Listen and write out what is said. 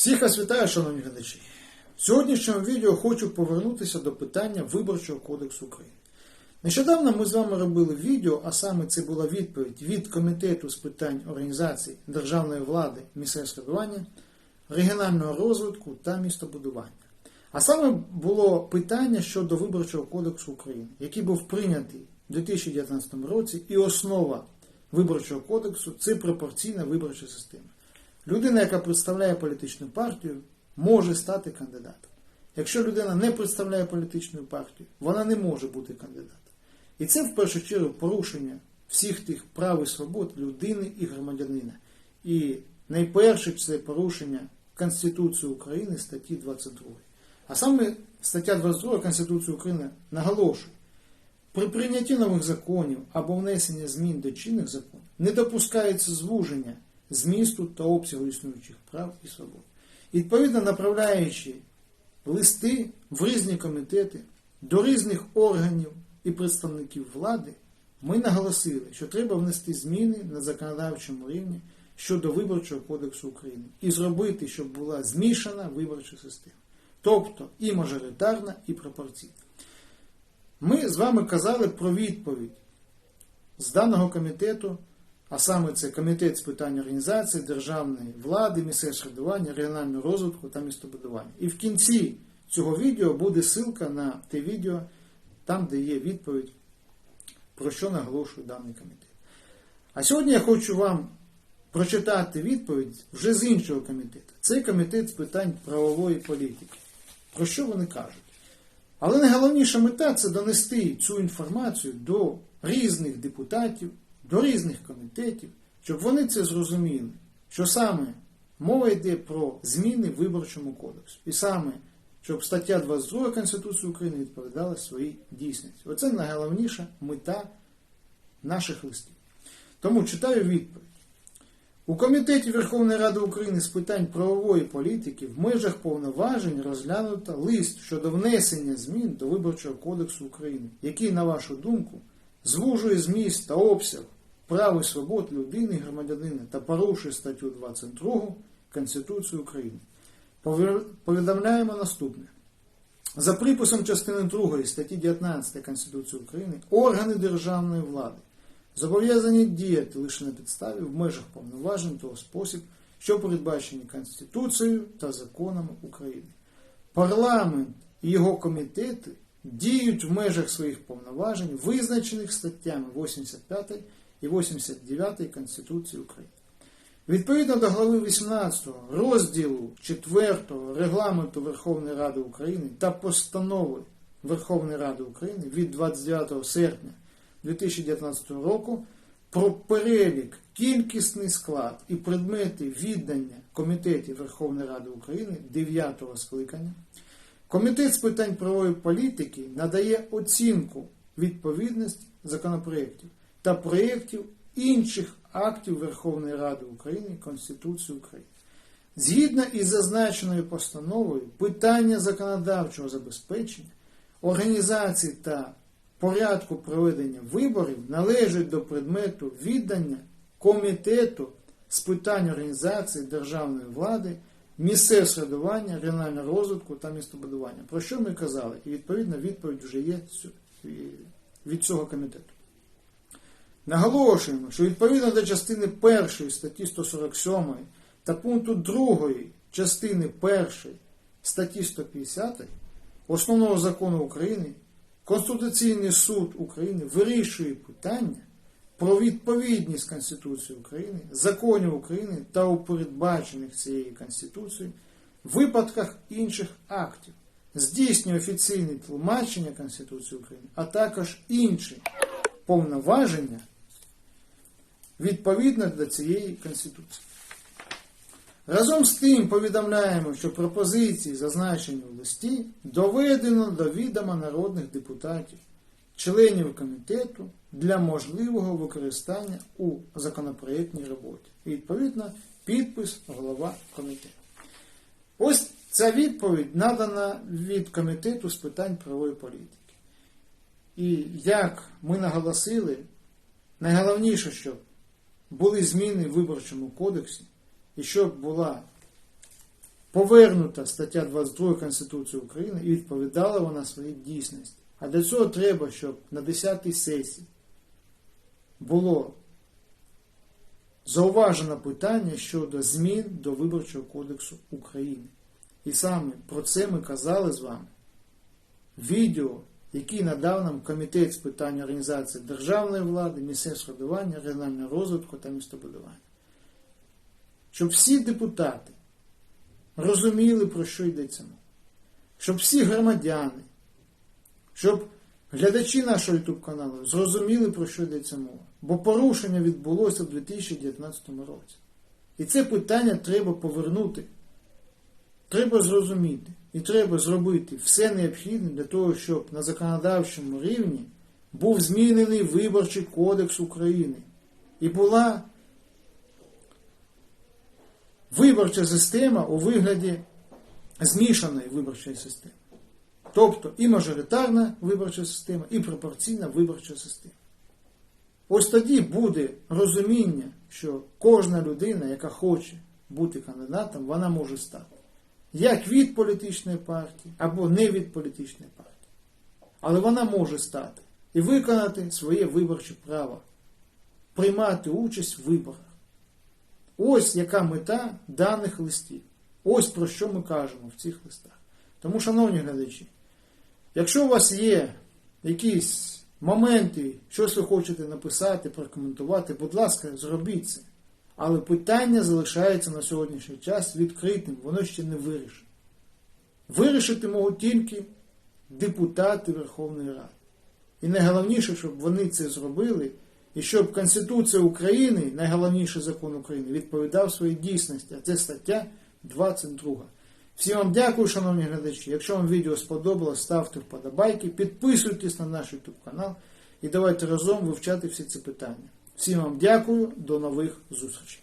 Всіх вас вітаю, шановні глядачі. В сьогоднішньому відео хочу повернутися до питання Виборчого кодексу України. Нещодавно ми з вами робили відео, а саме це була відповідь від Комітету з питань організації державної влади, місцевого самоврядування, регіонального розвитку та містобудування. А саме було питання щодо Виборчого кодексу України, який був прийнятий у 2019 році, і основа Виборчого кодексу це пропорційна виборча система. Людина, яка представляє політичну партію, може стати кандидатом. Якщо людина не представляє політичну партію, вона не може бути кандидатом. І це в першу чергу порушення всіх тих прав і свобод людини і громадянина. І найперше це порушення Конституції України статті 22. А саме стаття 22 Конституції України наголошує, при прийнятті нових законів або внесенні змін до чинних законів не допускається звуження змісту та обсягу існуючих прав і свобод. Відповідно, направляючи листи в різні комітети до різних органів і представників влади, ми наголосили, що треба внести зміни на законодавчому рівні щодо Виборчого кодексу України і зробити, щоб була змішана виборча система, тобто і мажоритарна, і пропорційна. Ми з вами казали про відповідь з даного комітету, а саме це Комітет з питань організації державної влади, місцевого самоврядування, регіонального розвитку та містобудування. І в кінці цього відео буде ссылка на те відео, там, де є відповідь, про що наголошує даний комітет. А сьогодні я хочу вам прочитати відповідь вже з іншого комітету. Це комітет з питань правової політики. Про що вони кажуть? Але найголовніша мета це донести цю інформацію до різних депутатів, до різних комітетів, щоб вони це зрозуміли, що саме мова йде про зміни в виборчому кодексу. І саме, щоб стаття 22 Конституції України відповідала своїй дійсності. Оце найголовніша мета наших листів. Тому читаю відповідь. У Комітеті Верховної Ради України з питань правової політики в межах повноважень розглянуто лист щодо внесення змін до Виборчого кодексу України, який, на вашу думку, звужує зміст та обсяг прав і свобод людини громадянина та порушує статтю 22 Конституції України. Повідомляємо наступне. За приписом частини 2 статті 19 Конституції України органи державної влади зобов'язані діяти лише на підставі в межах повноважень того спосіб, що передбачені Конституцією та законами України. Парламент і його комітети діють в межах своїх повноважень, визначених статтями 85 і 89 Конституції України. Відповідно до глави 18 розділу 4 Регламенту Верховної Ради України та постанови Верховної Ради України від 29 серпня 2019 року про перелік, кількісний склад і предмети віддання Комітетів Верховної Ради України 9 скликання, Комітет з питань правової політики надає оцінку відповідності законопроєктів та проєктів інших актів Верховної Ради України Конституції України. Згідно із зазначеною постановою, питання законодавчого забезпечення, організації та порядку проведення виборів належать до предмету віддання Комітету з питань організації державної влади, місцевого самоврядування, регіонального розвитку та містобудування. Про що ми казали? І відповідна відповідь вже є від цього комітету. Наголошуємо, що відповідно до частини 1 статті 147 та пункту 2 частини 1 статті 150 Основного закону України Конституційний суд України вирішує питання про відповідність Конституції України, законів України та у передбачених цією Конституцією випадках інших актів, здійснює офіційне тлумачення Конституції України, а також інші повноваження відповідно до цієї Конституції. Разом з тим повідомляємо, що пропозиції, зазначені в листі, доведено до відома народних депутатів, членів комітету для можливого використання у законопроєктній роботі. І, відповідно, підпис голова комітету. Ось ця відповідь надана від комітету з питань правової політики. І як ми наголосили, найголовніше, щоб були зміни в виборчому кодексі, і щоб була повернута стаття 22 Конституції України і відповідала вона своїй дійсності. А для цього треба, щоб на 10-й сесії було зауважено питання щодо змін до Виборчого кодексу України. І саме про це ми казали з вами відео, який надав нам Комітет з питань організації державної влади, місцевого самоврядування, регіонального розвитку та містобудування. Щоб всі депутати розуміли, про що йдеться мова. Щоб всі громадяни, щоб глядачі нашого YouTube каналу зрозуміли, про що йдеться мова. Бо порушення відбулося в 2019 році. І це питання треба повернути. Треба зрозуміти і треба зробити все необхідне для того, щоб на законодавчому рівні був змінений Виборчий кодекс України і була виборча система у вигляді змішаної виборчої системи. Тобто і мажоритарна виборча система, і пропорційна виборча система. Ось тоді буде розуміння, що кожна людина, яка хоче бути кандидатом, вона може стати. Як від політичної партії або не від політичної партії. Але вона може стати і виконати своє виборче право, приймати участь в виборах. Ось яка мета даних листів. Ось про що ми кажемо в цих листах. Тому, шановні глядачі, якщо у вас є якісь моменти, щось ви хочете написати, прокоментувати, будь ласка, зробіть це. Але питання залишається на сьогоднішній час відкритим, воно ще не вирішено. Вирішити можуть тільки депутати Верховної Ради. І найголовніше, щоб вони це зробили, і щоб Конституція України, найголовніший закон України, відповідав своїй дійсності, а це стаття 22. Всім вам дякую, шановні глядачі. Якщо вам відео сподобалось, ставте вподобайки, підписуйтесь на наш YouTube канал і давайте разом вивчати всі ці питання. Всім вам дякую, до нових зустрічей.